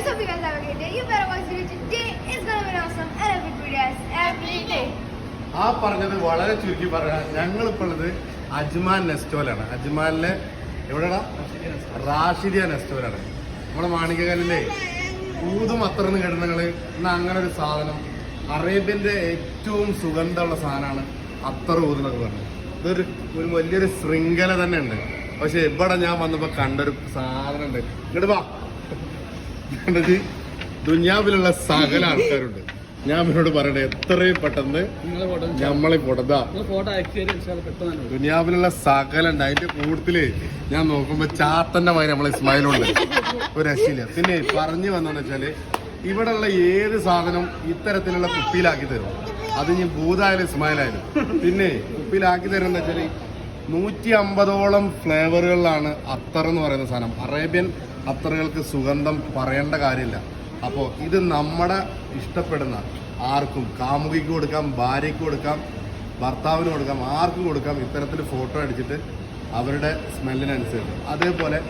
guys, hope you guys have a great day. You better watch the video today. It's gonna be an awesome. And epic video videos every day. ആ പറഞ്ഞത് വളരെ ചുരുക്കി പറയാം ഞങ്ങളിപ്പോൾ ഉള്ളത് Ajman നെസ്റ്റോലാണ് അജ്മാനിലെ എവിടെടാ Rashidiya നെസ്റ്റോലാണ് നമ്മുടെ മാണികകല്ലിലെ ഊതും അത്രന്ന് കേട്ടിട്ടുണ്ടെങ്കിൽ എന്നാ അങ്ങനെ ഒരു സാധനം അറേബ്യന്റെ ഏറ്റവും സുഗന്ധമുള്ള സാധനമാണ് അത്തർ ഊതെന്നൊക്കെ പറഞ്ഞത് ഇതൊരു ഒരു വലിയൊരു ശൃംഖല തന്നെ ഉണ്ട് പക്ഷെ ഇവിടെ ഞാൻ വന്നപ്പോ കണ്ടൊരു സാധനം ഉണ്ട് ഇങ്ങോട്ട് വാ കണ്ടത് ദുനിയാവിലുള്ള സകല ആൾക്കാരുണ്ട്. ഞാൻ അവനോട് പറയണേ എത്രയും പെട്ടെന്ന് നമ്മളെ പൊടതാ ദുനിയാവിലുള്ള സകല ഉണ്ട് അതിന്റെ കൂട്ടത്തിൽ ഞാൻ നോക്കുമ്പോ ചാത്തന്റെ മകൻ നമ്മളെ ഇസ്മായിലുണ്ട്. ഒരു രക്ഷയില്ല. പിന്നെ പറഞ്ഞു വന്നെന്ന് വെച്ചാൽ ഇവിടെയുള്ള ഏത് സാധനം ഇത്തരത്തിലുള്ള കുപ്പിയിലാക്കി തരും? അത് ഇനി ഭൂതായാലും ഇസ്മായിലായാലും. പിന്നെ കുപ്പിയിലാക്കി തരുന്ന വെച്ചാൽ നൂറ്റി അമ്പതോളം ഫ്ലേവറുകളിലാണ് അത്തർ എന്ന് പറയുന്ന സാധനം. അറേബ്യൻ അത്തറുകൾക്ക് സുഗന്ധം പറയേണ്ട കാര്യമില്ല. അപ്പോൾ ഇത് നമ്മുടെ ഇഷ്ടപ്പെടുന്ന ആർക്കും കാമുകിക്ക് കൊടുക്കാം ഭാര്യയ്ക്ക് കൊടുക്കാം ഭർത്താവിന് കൊടുക്കാം ആർക്കും കൊടുക്കാം ഇത്തരത്തിൽ ഫോട്ടോ അടിച്ചിട്ട് അവരുടെ സ്മെല്ലിനനുസരിച്ച്. അതേപോലെ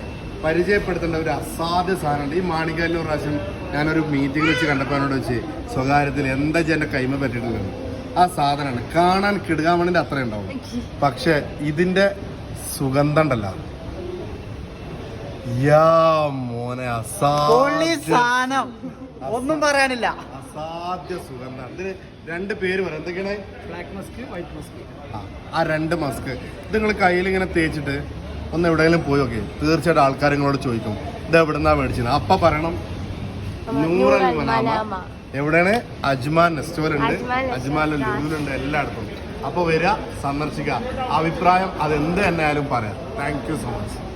പരിചയപ്പെടുത്തേണ്ട ഒരു അസാധ്യ സാധനമുണ്ട്. ഈ മാണിക്കാലിന് പ്രാവശ്യം ഞാനൊരു മീറ്റിംഗ് വെച്ച് കണ്ടപ്പോൾ എന്നോട് വെച്ച് സ്വകാര്യത്തിൽ എന്താ എന്റെ കൈമ പറ്റിയിട്ടുള്ളത്? ആ സാധനമാണ് കാണാൻ കിടുകാമണിന്റെ അത്ര ഉണ്ടാവും. പക്ഷെ ഇതിന്റെ സുഗന്ധം ഉണ്ടല്ലോ യാ മോനെ സാധനം. ഒന്നും പറയാനില്ല. അസാധ്യ സുഗന്ധമാണ്. ഇതിന് രണ്ട് പേര് പറയാം എന്തൊക്കെയാണ്? ബ്ലാക്ക് മസ്ക് വൈറ്റ് മസ്ക് ആ, ആ രണ്ട് മസ്ക് ഇത് നിങ്ങൾ കയ്യിൽ ഇങ്ങനെ തേച്ചിട്ട് ഒന്ന് എവിടെയെങ്കിലും പോയി നോക്കി തീർച്ചയായിട്ടും ആൾക്കാർ നിങ്ങളോട് ചോദിക്കും. ഇത് എവിടുന്നാ മേടിച്ചത്? അപ്പ പറയണം. നൂറൽ മനാമ. എവിടെയാണ്? അജ്മാൻ ഉണ്ട്. അജ്മാൻ ലൂലുണ്ട് എല്ലായിടത്തും. അപ്പോൾ വരിക സന്ദർശിക്കുക അഭിപ്രായം അതെന്ത് തന്നെ ആയാലും പറയാം. Thank you so much